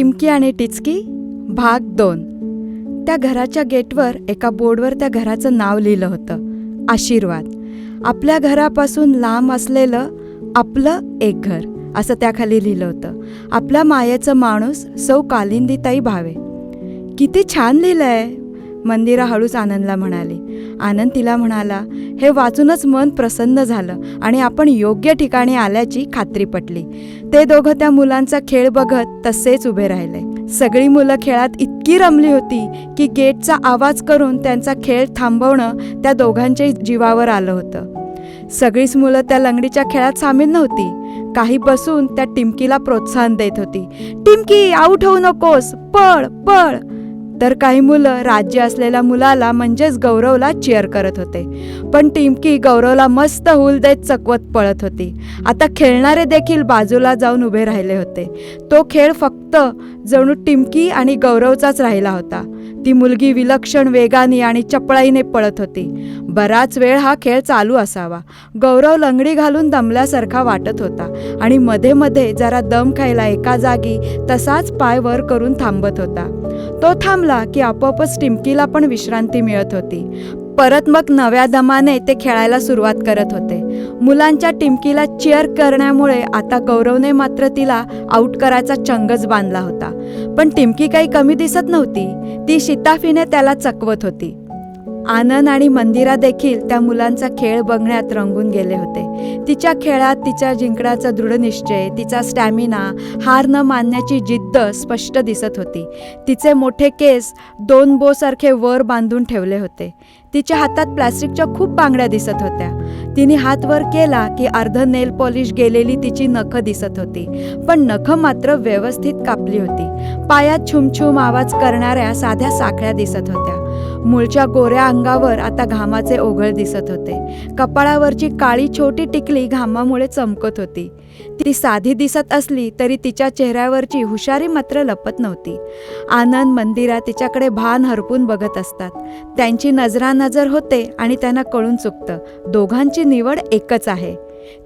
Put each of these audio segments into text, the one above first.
टिमकी आणि टिचकी भाग दोन. त्या घराच्या गेटवर एका बोर्डवर त्या घराचं नाव लिहिलं होतं आशीर्वाद. आपल्या घरापासून लांब असलेलं आपलं एक घर असं त्याखाली लिहिलं होतं. आपल्या मायेचं माणूस सौ कालिंदीताई भावे. किती छान लिहिलं आहे मंदिरा हळूच आनंदला म्हणाली. आनंद तिला म्हणाला हे वाचूनच मन प्रसन्न झालं आणि आपण योग्य ठिकाणी आल्याची खात्री पटली. ते दोघं त्या मुलांचा खेळ बघत तसेच उभे राहिले. सगळी मुलं खेळात इतकी रमली होती की गेटचा आवाज करून त्यांचा खेळ थांबवणं त्या दोघांच्या जीवावर आलं होतं. सगळीच मुलं त्या लंगडीच्या खेळात सामील नव्हती. काही बसून त्या टिमकीला प्रोत्साहन देत होती. टिमकी आऊट होऊ नकोस. पळ पळ. तर काही मुलं राज्य असलेल्या मुलाला म्हणजेच गौरवला चेअर करत होते. पण टिमकी गौरवला मस्त हुल देत चकवत पळत होती. आता खेळणारे देखील बाजूला जाऊन उभे राहिले होते. तो खेळ फक्त जणू टिमकी आणि गौरवचाच राहिला होता. ती मुलगी विलक्षण वेगाने आणि चपळाईने पळत होती. बराच वेळ हा खेळ चालू असावा. गौरव लंगडी घालून दमल्यासारखा वाटत होता आणि मध्ये मध्ये जरा दम खायला एका जागी तसाच पाय वर करून थांबत होता. तो थांबला की आपोआपच टिमकीला पण विश्रांती मिळत होती. परत मग नव्या दमाने ते खेळायला सुरुवात करत होते. मुलांच्या टिमकीला चेअर करण्यामुळे आता गौरवने मात्र तिला आऊट करायचा चंगच बांधला होता. पण टिमकी काही कमी दिसत नव्हती. ती शिताफीने त्याला चकवत होती. आनंद आणि मंदिरा देखील त्या मुलांचा खेळ बघण्यात रंगून गेले होते. तिच्या खेळात तिच्या जिंकण्याचा दृढनिश्चय तिचा स्टॅमिना हार न मानण्याची जिद्द स्पष्ट दिसत होती. तिचे मोठे केस दोन बोसारखे वर बांधून ठेवले होते. तिच्या हातात प्लास्टिकच्या खूप बांगड्या दिसत होत्या. तिने हात वर केला की अर्ध नेल पॉलिश गेलेली तिची नखं दिसत होती. पण नखं मात्र व्यवस्थित कापली होती. पायात छुमछुम आवाज करणाऱ्या साध्या साखळ्या दिसत होत्या. मूळच्या गोऱ्या अंगावर आता घामाचे ओघळ दिसत होते. कपाळावरची काळी छोटी टिकली घामामुळे चमकत होती. ती साधी दिसत असली तरी तिच्या चेहऱ्यावरची हुशारी मात्र लपत नव्हती. आनंद मंदिरा तिच्याकडे भान हरपून बघत असतात. त्यांची नजरानजर होते आणि त्यांना कळून चुकतं. दोघांची निवड एकच आहे.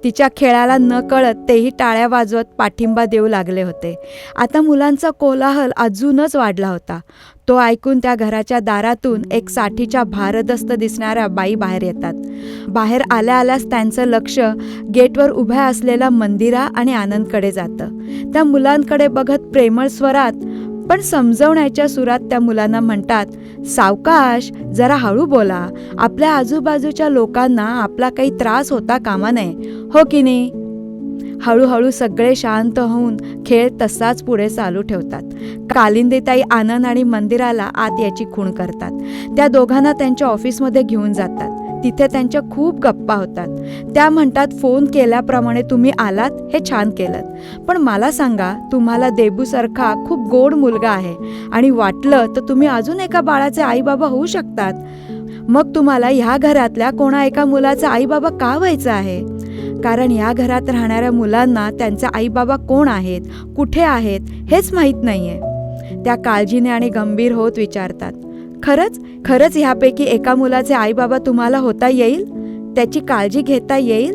तिच्या खेळाला न कळत तेही टाळ्या वाजवत पाठिंबा देऊ लागले होते. आता मुलांचा कोलाहल अजूनच वाढला होता. तो ऐकून त्या घराच्या दारातून एक साठीच्या भारदस्त दिसणाऱ्या बाई बाहेर येतात. बाहेर आल्या आल्यास त्यांचं लक्ष गेटवर उभ्या असलेल्या मंदिरा आणि आनंदकडे जातं. त्या मुलांकडे बघत प्रेमळ स्वरात पण समजवण्याच्या सुरात त्या मुलांना म्हणतात सावकाश जरा हळू बोला. आपल्या आजूबाजूच्या लोकांना आपला काही त्रास होता कामा नये. हो की नाही? हळूहळू सगळे शांत होऊन खेळ तसाच पुढे चालू ठेवतात. कालिंदेताई आनंद आणि मंदिराला आत याची खूण करतात. त्या दोघांना त्यांच्या ऑफिसमध्ये घेऊन जातात. तिथे त्यांच्या खूप गप्पा होतात. त्या म्हणतात फोन केल्याप्रमाणे तुम्ही आलात हे छान केलं पण मला सांगा तुम्हाला देबूसारखा खूप गोड मुलगा आहे आणि वाटलं तर तुम्ही अजून एका बाळाचे आईबाबा होऊ शकतात. मग तुम्हाला ह्या घरातल्या कोणा एका मुलाचा आईबाबा का व्हायचं आहे? कारण या घरात राहणाऱ्या मुलांना त्यांचा आईबाबा कोण आहेत कुठे आहेत हेच माहीत नाही आहे त्या काळजीने आणि गंभीर होत विचारतात. खरंच खरंच ह्यापैकी एका मुलाचे आई बाबा तुम्हाला होता येईल? त्याची काळजी घेता येईल?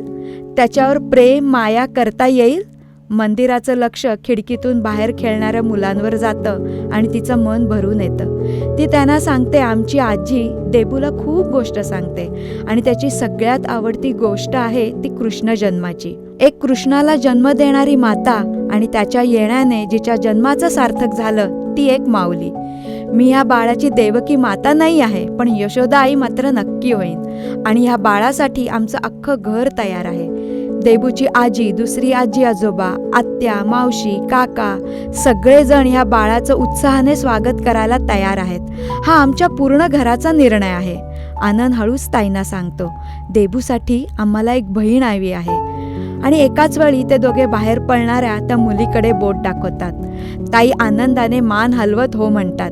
त्याच्यावर प्रेम माया करता येईल? मंदिराचं लक्ष खिडकीतून बाहेर खेळणाऱ्या मुलांवर जातं आणि तिचं मन भरून येतं. ती त्यांना सांगते आमची आजी देबूला खूप गोष्ट सांगते आणि त्याची सगळ्यात आवडती गोष्ट आहे ती कृष्ण जन्माची. एक कृष्णाला जन्म देणारी माता आणि त्याच्या येण्याने जिच्या जन्माचं सार्थक झालं ती एक माऊली. मी ह्या बाळाची देवकी माता नाही आहे पण यशोदा आई मात्र नक्की होईन. आणि ह्या बाळासाठी आमचं अख्खं घर तयार आहे. देबूची आजी दुसरी आजी आजोबा आत्या मावशी काका सगळेजण ह्या बाळाचं उत्साहाने स्वागत करायला तयार आहेत. हा आमच्या पूर्ण घराचा निर्णय आहे. आनंद हळूच ताईंना सांगतो देबूसाठी आम्हाला एक बहीण हवी आहे. आणि एकाच वेळी ते दोघे बाहेर पळणाऱ्या त्या मुलीकडे बोट दाखवतात. ताई आनंदाने मान हलवत हो म्हणतात.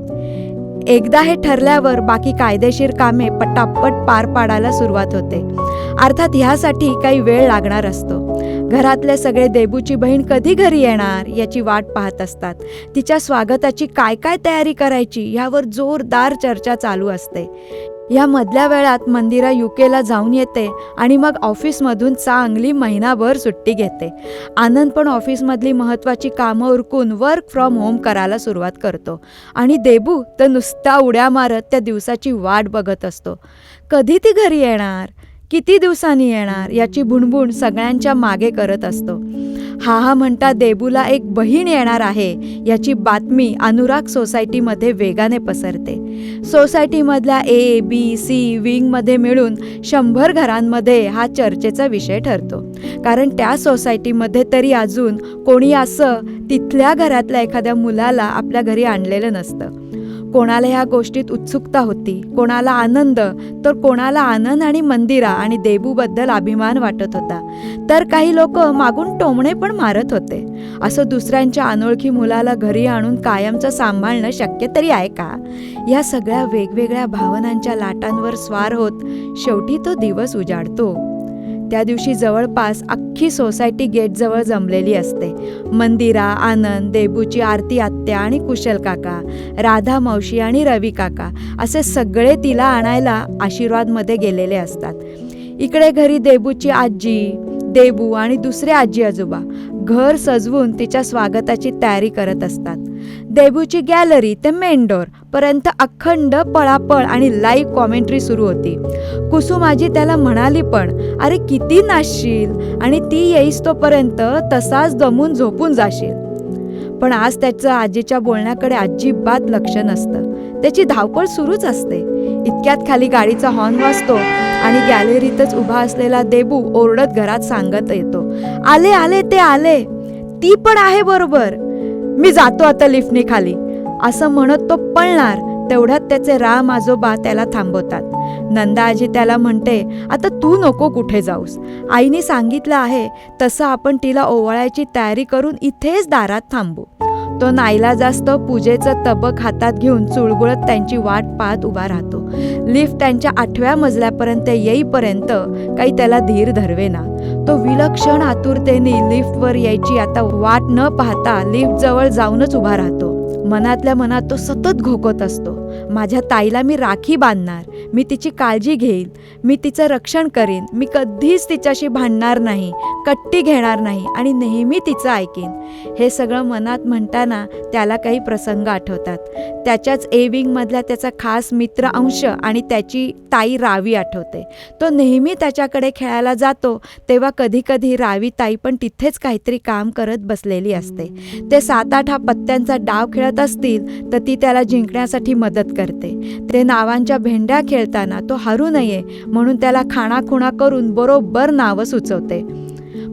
एकदा हे ठरल्यावर बाकी कायदेशीर कामे पटापट पार पाडायला सुरुवात होते. अर्थात ह्यासाठी काही वेळ लागणार असतो. घरातले सगळे देबूची बहीण कधी घरी येणार याची वाट पाहत असतात. तिच्या स्वागताची काय काय तयारी करायची ह्यावर जोरदार चर्चा चालू असते. या मधल्या वेळात मंदिरा युकेला जाऊन येते आणि मग ऑफिसमधून चांगली महिनाभर सुट्टी घेते. आनंद पण ऑफिसमधली महत्त्वाची कामं उरकून वर्क फ्रॉम होम करायला सुरुवात करतो. आणि देबू तर नुसता उड्या मारत त्या दिवसाची वाट बघत असतो. कधी ती घरी येणार? किती दिवसांनी येणार? याची भुणभुण सगळ्यांच्या मागे करत असतो. हा हा म्हणता देबूला एक बहीण येणार आहे. याची बातमी अनुराग सोसायटीमध्ये वेगाने पसरते. सोसायटीमधल्या ए बी सी विंगमध्ये मिळून शंभर घरांमध्ये हा चर्चेचा विषय ठरतो. कारण त्या सोसायटीमध्ये तरी अजून कोणी असं तिथल्या घरातल्या एखाद्या मुलाला आपल्या घरी आणलेलं नसतं. कोणाला ह्या गोष्टीत उत्सुकता होती कोणाला आनंद तर कोणाला आनंद आणि मंदिरा आणि देबूबद्दल अभिमान वाटत होता. तर काही लोक मागून टोमणे पण मारत होते. असं दुसऱ्यांच्या अनोळखी मुलाला घरी आणून कायमचं सांभाळणं शक्य तरी आहे का? या सगळ्या वेगवेगळ्या भावनांच्या लाटांवर स्वार होत शेवटी तो दिवस उजाडतो. त्या दिवशी जवळपास अख्खी सोसायटी गेटजवळ जमलेली असते. मंदिरा आनंद देबूची आरती आत्या आणि कुशल काका राधा मावशी आणि रवी काका असे सगळे तिला आणायला आशीर्वादमध्ये गेलेले असतात. इकडे घरी देबूची आजी देबू आणि दुसरे आजी आजोबा घर सजवून तिच्या स्वागताची तयारी करत असतात. देबूची गॅलरी ते मेंडोर पर्यंत अखंड पळापळ आणि लाईव्ह कॉमेंट्री सुरू होती. कुसुमाजी त्याला म्हणाली पण अरे किती नाचशील? आणि ती येईस तोपर्यंत तसाच दमून झोपून जाशील. पण आज त्याचं आजीच्या बोलण्याकडे अजिबात लक्ष नसतं. त्याची धावपळ सुरूच असते. इतक्यात खाली गाडीचा हॉर्न वाजतो आणि गॅलरीतच उभा असलेला देबू ओरडत घरात सांगत येतो. आले आले ते आले. ती पण आहे बरोबर. मी जातो आता लिफ्टने खाली. असं म्हणत तो पळणार. तेवढ्यात त्याचे राम आजोबा त्याला थांबवतात. नंदा आजी त्याला म्हणते आता तू नको कुठे जाऊस. आईने सांगितलं आहे तसं आपण तिला ओवाळायची तयारी करून इथेच दारात थांबू. तो नाईला जास्त पूजेचं तबक हातात घेऊन चुळबुळत त्यांची वाट पाहत उभा राहतो. लिफ्ट त्यांच्या आठव्या मजल्यापर्यंत येईपर्यंत काही त्याला धीर धरवेना. तो विलक्षण आतुरतेने लिफ्टवर यायची आता वाट न पाहता लिफ्ट जवळ जाऊनच उभा राहतो. मनातल्या मनात तो सतत घोकत असतो. माझ्या ताईला मी राखी बांधणार मी तिची काळजी घेईन मी तिचं रक्षण करीन मी कधीच तिच्याशी भांडणार नाही कट्टी घेणार नाही आणि नेहमी तिचं ऐकेन. हे सगळं मनात म्हणताना त्याला काही प्रसंग आठवतात. त्याच्याच एविंगमधल्या त्याचा खास मित्र अंश आणि त्याची ताई रावी आठवते. तो नेहमी त्याच्याकडे खेळायला जातो तेव्हा कधीकधी रावी ताई पण तिथेच काहीतरी काम करत बसलेली असते. ते सात आठ हा पत्त्यांचा डाव खेळत असतील तर ती त्याला जिंकण्यासाठी मदत करते. ते नावांच्या भेंड्या खेळताना तो हरू नये म्हणून त्याला खाणाखुणा करून बरोबर नावं सुचवते.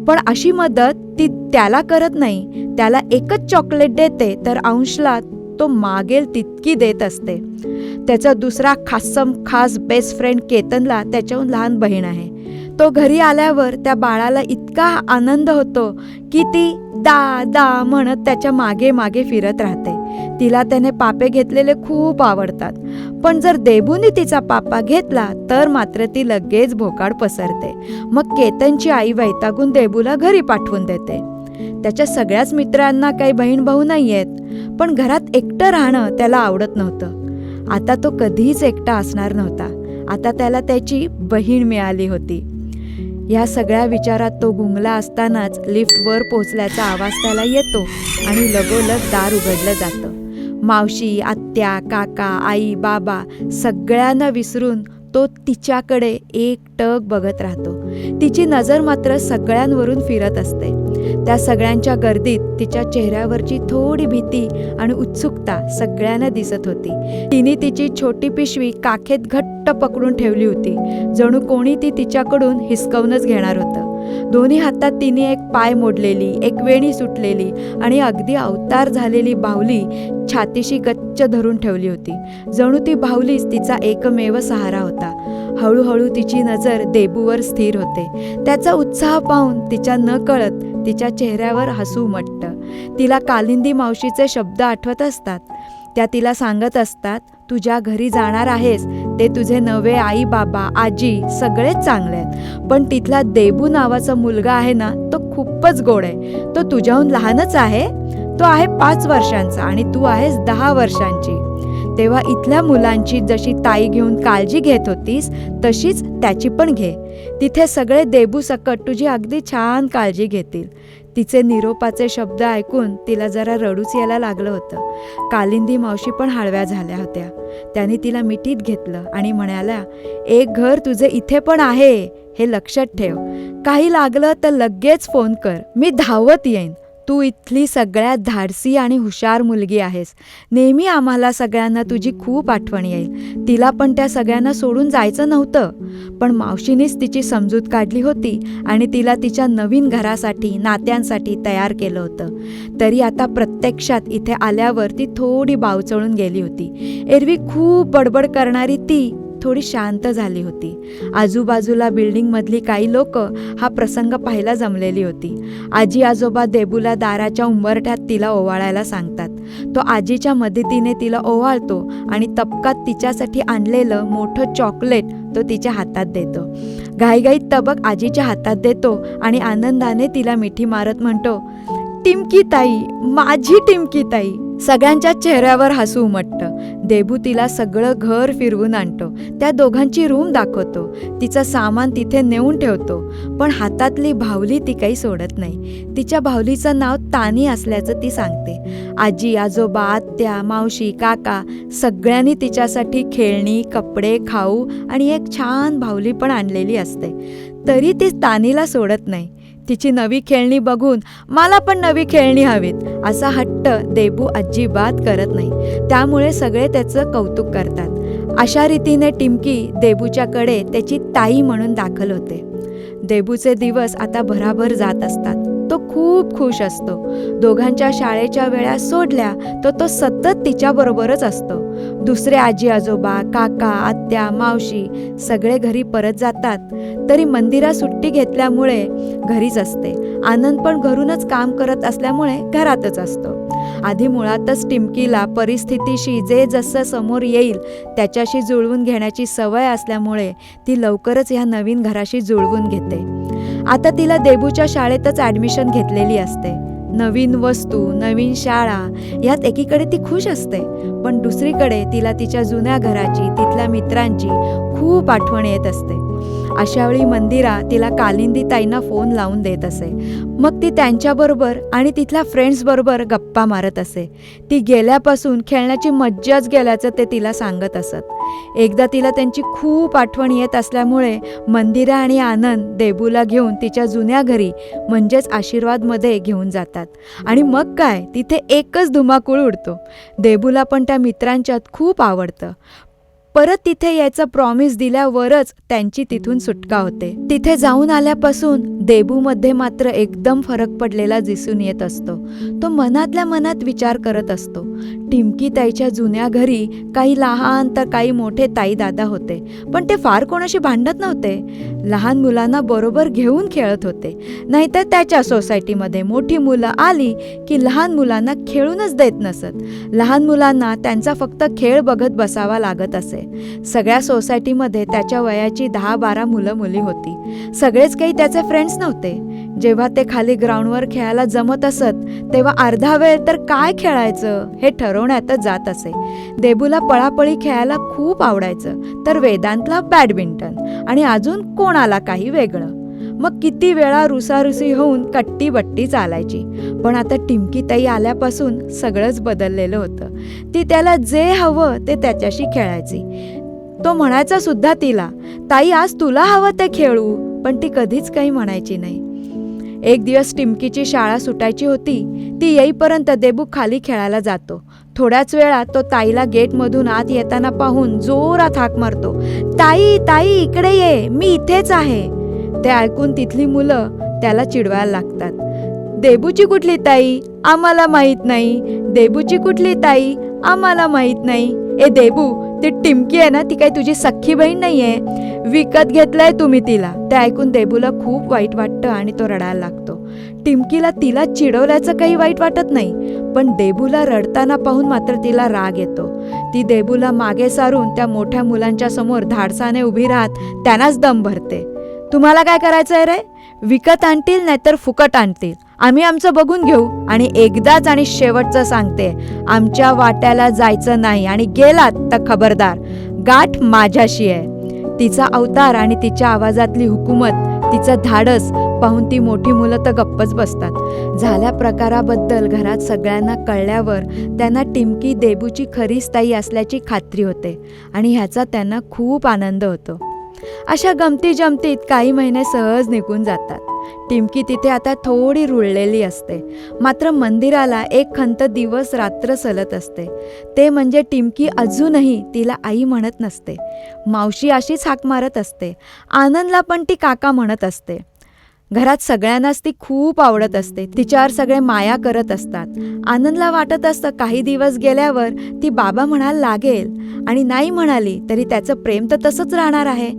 पण अशी मदत ती त्याला करत नाही. त्याला एकच चॉकलेट देते तर अंशला तो मागेल तितकी देत असते. त्याचा दुसरा खासम खास बेस्ट फ्रेंड केतनला त्याच्याहून लहान बहीण आहे. तो घरी आल्यावर त्या बाळाला इतका आनंद होतो की ती दा दा म्हणत त्याच्यामागे मागे फिरत राहते. तिला त्याने पापे घेतलेले खूप आवडतात. पण जर देबूने तिचा पापा घेतला तर मात्र ती लगेच भोकाड पसरते. मग केतनची आई वैतागून देबूला घरी पाठवून देते. त्याच्या सगळ्याच मित्रांना काही बहीण भाऊ नाही आहेत पण घरात एकटं राहणं त्याला आवडत नव्हतं. आता तो कधीच एकटा असणार नव्हता. आता त्याला त्याची बहीण मिळाली होती. या सगळ्या विचारात तो गुंगला असतानाच लिफ्टवर पोचल्याचा आवाज त्याला येतो आणि लगोलग दार उघडलं जातं. मावशी आत्या काका आई बाबा सगळ्यांना विसरून तो तिच्याकडे एकटक बघत राहतो. तिची नजर मात्र सगळ्यांवरून फिरत असते. त्या सगळ्यांच्या गर्दीत तिच्या चेहऱ्यावरची थोडी भीती आणि उत्सुकता सगळ्यांना दिसत होती. तिने तिची छोटी पिशवी काखेत घट्ट पकडून ठेवली होती. जणू कोणी ती तिच्याकडून हिसकवूनच घेणार होतं. दोन्ही हातात तिने एक पाय मोडलेली एक वेणी सुटलेली आणि अगदी अवतार झालेली बाहुली छातीशी गच्च धरून ठेवली होती. जणू ती बाहुलीच तिचा एकमेव सहारा होता. हळूहळू तिची नजर देबूवर स्थिर होते. त्याचा उत्साह पाहून तिच्या न कळत तिच्या चेहऱ्यावर हसू उमटतं तिला कालिंदी मावशीचे शब्द आठवत असतात. त्या तिला सांगत असतात तुझ्या घरी जाणार आहेस ते तुझे नवे आई बाबा आजी सगळेच चांगले आहेत. पण तिथला देबू नावाचा मुलगा आहे ना तो खूपच गोड आहे. तो तुझ्याहून लहानच आहे. तो आहे पाच वर्षांचा आणि तू आहेस दहा वर्षांची. तेव्हा इथल्या मुलांची जशी ताई घेऊन काळजी घेत होतीस तशीच त्याची पण घे. तिथे सगळे देबू सकट तुझी अगदी छान काळजी घेतील. तिचे निरोपाचे शब्द ऐकून तिला जरा रडूच यायला लागलं होतं. कालिंदी मावशी पण हळव्या झाल्या होत्या. त्याने तिला मिठीत घेतलं आणि म्हणाल्या एक घर तुझे इथे पण आहे हे लक्षात ठेव. काही लागलं तर लगेच फोन कर. मी धावत येईन. तू इथली सगळ्यात धाडसी आणि हुशार मुलगी आहेस. नेहमी आम्हाला सगळ्यांना तुझी खूप आठवण येईल. तिला पण त्या सगळ्यांना सोडून जायचं नव्हतं. पण मावशीनेच तिची समजूत काढली होती आणि तिला तिच्या नवीन घरासाठी नात्यांसाठी तयार केलं होतं. तरी आता प्रत्यक्षात इथे आल्यावर ती थोडी बावचळून गेली होती. एरवी खूप बडबड करणारी ती थोडी शांत झाली होती. आजूबाजूला बिल्डिंगमधली काही लोक हा प्रसंग पाहायला जमलेली होती. आजी आजोबा देबूला दाराच्या उंबरठ्यात तिला ओवाळायला सांगतात. तो आजीच्या मदतीने तिला ओवाळतो आणि तबकात तिच्यासाठी आणलेलं मोठं चॉकलेट तो तिच्या हातात देतो. घाईघाईत तबक आजीच्या हातात देतो आणि आनंदाने तिला मिठी मारत म्हणतो टिमकी ताई माझी टिमकी ताई. सगळ्यांच्या चेहऱ्यावर हसू उमटतं. देबू तिला सगळं घर फिरवून आणतो. त्या दोघांची रूम दाखवतो. तिचं सामान तिथे नेऊन ठेवतो. पण हातातली भावली ती काही सोडत नाही. तिच्या भावलीचं नाव तानी असल्याचं ती सांगते. आजी आजोबा आत्या मावशी काका सगळ्यांनी तिच्यासाठी खेळणी कपडे खाऊ आणि एक छान भावली पण आणलेली असते. तरी ती तानीला सोडत नाही. तिची नवी खेळणी बघून मला पण नवी खेळणी हवीत असा हट्ट देबू अजिबात करत नाही. त्यामुळे सगळे त्याचं कौतुक करतात. अशा रीतीने टिमकी देबूच्याकडे त्याची ताई म्हणून दाखल होते. देबूचे दिवस आता भराभर जात असतात. तो खूप खुश असतो. दोघांच्या शाळेच्या वेळा सोडल्या तर तो सतत तिच्याबरोबरच असतो. दुसरे आजी आजोबा काका आत्या मावशी सगळे घरी परत जातात. तरी मंदिरा सुट्टी घेतल्यामुळे घरीच असते. आनंद पण घरूनच काम करत असल्यामुळे घरातच असतो. आधी मुळातच टिमकीला परिस्थितीशी जे जसं समोर येईल त्याच्याशी जुळवून घेण्याची सवय असल्यामुळे ती लवकरच ह्या नवीन घराशी जुळवून घेते. आता तिला देबूच्या शाळेतच ॲडमिशन घेतलेली असते. नवीन वस्तू नवीन शाळा यात एकीकडे ती खुश असते. पण दुसरीकडे तिला तिच्या जुन्या घराची तिथल्या मित्रांची खूप आठवण येत असते. अशावेळी मंदिरा तिला कालिंदी ताईंना फोन लावून देत असे. मग ती त्यांच्याबरोबर आणि तिथल्या फ्रेंड्सबरोबर गप्पा मारत असे. ती गेल्यापासून खेळण्याची मज्जाच गेल्याचं ते तिला सांगत असत. एकदा तिला त्यांची खूप आठवण येत असल्यामुळे मंदिरा आणि आनंद देबूला घेऊन तिच्या जुन्या घरी म्हणजेच आशीर्वादमध्ये घेऊन जातात. आणि मग काय? तिथे एकच धुमाकूळ उडतो. देबूला पण त्या मित्रांच्यात खूप आवडतं. परत तिथे यायचं प्रॉमिस दिल्यावरच त्यांची तिथून सुटका होते. तिथे जाऊन आल्यापासून देबूमध्ये मात्र एकदम फरक पडलेला दिसून येत असतो. तो मनातल्या मनात विचार करत असतो. टिमकी ताईच्या जुन्या घरी काही लहान तर काही मोठे ताई दादा होते पण ते फार कोणाशी भांडत नव्हते. लहान मुलांना बरोबर घेऊन खेळत होते. नाहीतर त्याच्या सोसायटीमध्ये मोठी मुलं आली की लहान मुलांना खेळूनच देत नसत. लहान मुलांना त्यांचा फक्त खेळ बघत बसावा लागत असे. सगळ्या सोसायटीमध्ये त्याच्या वयाची दहा बारा मुलं मुली होती. सगळेच काही त्याचे फ्रेंड्स नव्हते. जेव्हा ते खाली ग्राउंडवर खेळायला जमत असत तेव्हा अर्धा वेळ तर काय खेळायचं हे ठरवण्यातच जात असे. देबूला पळापळी खेळायला खूप आवडायचं तर वेदांतला बॅडमिंटन. आणि अजून कोणाला काही वेगळं. मग किती वेळा रुसारुसी होऊन कट्टी बट्टी चालायची. पण आता टिमकी ताई आल्यापासून सगळंच बदललेलं होतं. ती त्याला जे हवं ते त्याच्याशी खेळायची. तो म्हणायचा सुद्धा तिला ताई आज तुला हवं ते खेळू. पण ती कधीच काही म्हणायची नाही. एक दिवस टिमकीची शाळा सुटायची होती ती येईपर्यंत देबू खाली खेळायला जातो. थोड्याच वेळात तो ताईला गेटमधून आत येताना पाहून जोरात हाक मारतो. ताई ताई इकडे ये मी इथेच आहे. ते ऐकून तिथली मुलं त्याला चिडवायला लागतात. देबूची कुठली ताई? आम्हाला माहीत नाही. देबूची कुठली ताई? आम्हाला माहीत नाही. ए देबू ती टिमकी आहे ना ती काही तुझी सख्खी बहीण नाही आहे विकत घेतलंय तुम्ही तिला. ते ऐकून देबूला खूप वाईट वाटतं आणि तो रडायला लागतो. टिमकीला तिला चिडवल्याचं काही वाईट वाटत नाही पण देबूला रडताना पाहून मात्र तिला राग येतो. ती देबूला मागे सारून त्या मोठ्या मुलांच्या समोर धाडसाने उभी राहत त्यांनाच दम भरते. तुम्हाला काय करायचं आहे रे? विकत आणतील नाहीतर फुकट आणतील. आम्ही आमचं बघून घेऊ. आणि एकदाच आणि शेवटचं सांगते आमच्या वाट्याला जायचं नाही आणि गेलात तर खबरदार. गाठ माझ्याशी आहे. तिचा अवतार आणि तिच्या आवाजातली हुकूमत तिचं धाडस पाहून ती मोठी मुलं तर गप्पच बसतात. झाल्या प्रकाराबद्दल घरात सगळ्यांना कळल्यावर त्यांना टिमकी देबूची खरी स्थायी असल्याची खात्री होते आणि ह्याचा त्यांना खूप आनंद होतो. अशा गमती जमतीत काही महिने सहज निघून जातात. टिमकी तिथे आता थोडी रुळलेली असते. मात्र मंदिराला एक खंत दिवस रात्र सलत असते. ते म्हणजे टिमकी अजूनही तिला आई म्हणत नसते. मावशी अशीच हाक मारत असते. आनंदला पण ती काका म्हणत असते. घरात सगळ्यांनाच ती खूप आवडत असते. तिच्यावर सगळे माया करत असतात. आनंदला वाटत असतं काही दिवस गेल्यावर ती बाबा म्हणायला लागेल आणि नाही म्हणाली तरी त्याचं प्रेम तर तसंच राहणार आहे.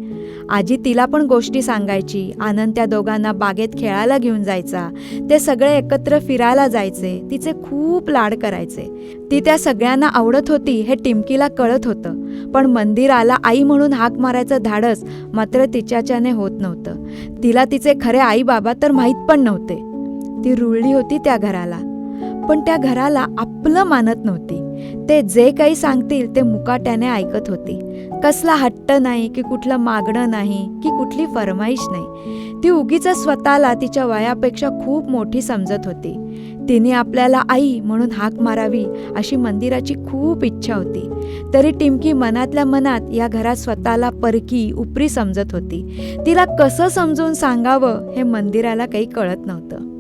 आजी तिला पण गोष्टी सांगायची. आनंद त्या दोघांना बागेत खेळायला घेऊन जायचा. ते सगळे एकत्र फिरायला जायचे. तिचे खूप लाड करायचे. ती त्या सगळ्यांना आवडत होती हे टिमकीला कळत होतं. पण मंदिराला आई म्हणून हाक मारायचं धाडस मात्र तिच्याच्याने होत नव्हतं. तिला तिचे खरे आई बाबा तर माहीत पण नव्हते. ती रुळली होती त्या घराला. पण त्या घराला आपलं मानत नव्हती. ते जे काही सांगतील ते मुकाट्याने ऐकत होती. कसला हट्ट नाही की कुठलं मागणं नाही की कुठली फरमाईश नाही. ती उगीच स्वतःला तिच्या वयापेक्षा खूप मोठी समजत होती. तिने आपल्याला आई म्हणून हाक मारावी अशी मंदिराची खूप इच्छा होती. तरी टिमकी मनातल्या मनात या घरात स्वतःला परकी उपरी समजत होती. तिला कसं समजून सांगावं हे मंदिराला काही कळत नव्हतं.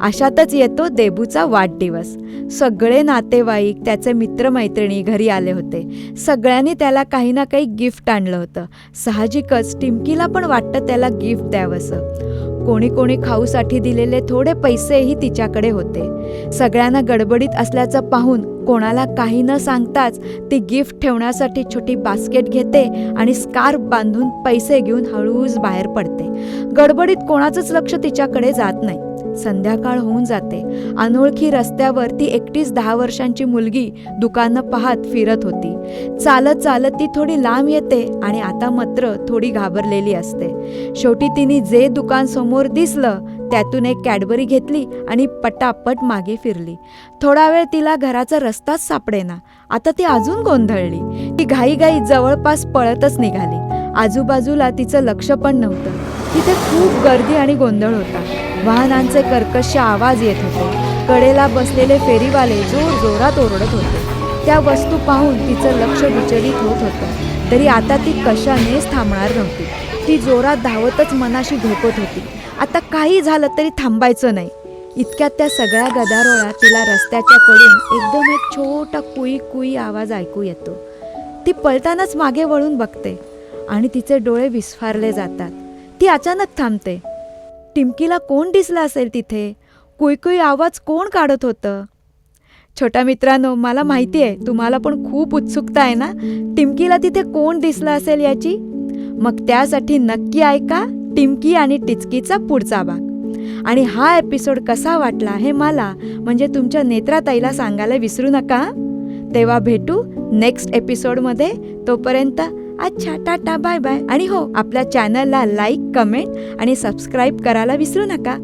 अशातच येतो देबूचा वाढदिवस. सगळे नातेवाईक त्याचे मित्रमैत्रिणी घरी आले होते. सगळ्यांनी त्याला काही ना काही गिफ्ट आणलं होतं. साहजिकच टिमकीला पण वाटतं त्याला गिफ्ट द्यावंसं. कोणी कोणी खाऊसाठी दिलेले थोडे पैसेही तिच्याकडे होते. सगळ्यांना गडबडीत असल्याचं पाहून कोणाला काही न सांगताच ती गिफ्ट ठेवण्यासाठी छोटी बास्केट घेते आणि स्कार्फ बांधून पैसे घेऊन हळूच बाहेर पडते. गडबडीत कोणाचंच लक्ष तिच्याकडे जात नाही. संध्याकाळ होऊन जाते. अनोळखी रस्त्यावर ती एकटीच दहा वर्षांची मुलगी दुकानं पाहत फिरत होती. चालत चालत ती थोडी लांब येते आणि आता मात्र थोडी घाबरलेली असते. शेवटी तिने जे दुकान समोर दिसलं त्यातून एक कॅडबरी घेतली आणि पटापट मागे फिरली. थोडा वेळ तिला घराचा रस्ताच सापडेना. आता ती अजून गोंधळली. ती घाईघाई जवळपास पळतच निघाली. आजूबाजूला तिचं लक्ष पण नव्हतं. तिथे खूप गर्दी आणि गोंधळ होता. वाहनांचे कर्कश आवाज येत होते. कडेला बसलेले फेरीवाले जोर जोरात ओरडत होते. त्या वस्तू पाहून तिचं लक्ष विचलित होत होतं. तरी आता ती कशानेच थांबणार नव्हती. ती जोरात धावतच मनाशी झोपत होती. आता काही झालं तरी थांबायचं नाही. इतक्यात त्या सगळ्या गदारोळात तिला रस्त्याच्या कडून एकदम एक छोटा कुई कुई आवाज ऐकू येतो. ती पळतानाच मागे वळून बघते आणि तिचे डोळे विस्फारले जातात. ती अचानक थांबते. टिमकीला कोण दिसलं असेल तिथे? कुईकुई आवाज कोण काढत होतं? छोट्या मित्रांनो मला माहिती आहे तुम्हाला पण खूप उत्सुकता आहे ना? टिमकीला तिथे कोण दिसलं असेल याची? मग त्यासाठी नक्की ऐका टिमकी आणि टिचकीचा पुढचा भाग. आणि हा एपिसोड कसा वाटला हे मला म्हणजे तुमच्या नेत्राताईला सांगायला विसरू नका तेव्हा भेटू नेक्स्ट एपिसोडमध्ये तोपर्यंत अच्छा टाटा बाय बाय आणि हो आपल्या चॅनलला लाईक कमेंट आणि सबस्क्राईब करायला विसरू नका.